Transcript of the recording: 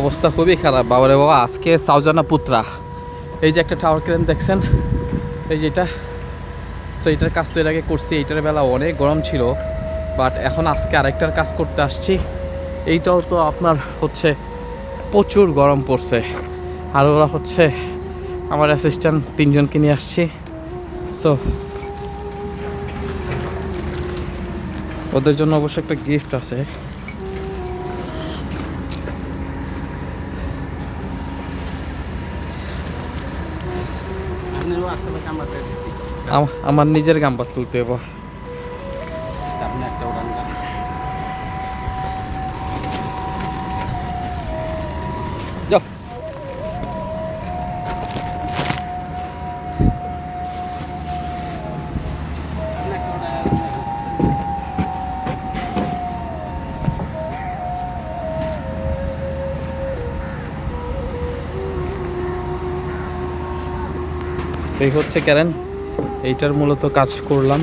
অবস্থা খুবই খারাপ। বাবারে বাবা, আজকে সাউজানা পুত্রা। এই যে একটা টাওয়ার ক্রেন দেখছেন? এই যে এটা। সো এটার কাজ তো এর আগে করছি, এইটার বেলা অনেক গরম ছিল। বাট এখন আজকে আরেকটার কাজ করতে আসছি। এইটাও তো আপনার হচ্ছে প্রচুর গরম পড়ছে। আর ওরা হচ্ছে আমার অ্যাসিস্ট্যান্ট তিনজনকে নিয়ে আসছি। সো ওদের জন্য অবশ্য একটা গিফট আছে। আমার নিজের গাম্বার তুলতে হব আপনি একটা উড়ান গান। যাও। সেই হচ্ছে ক্যারেন এইটার মূলত কাজ করলাম।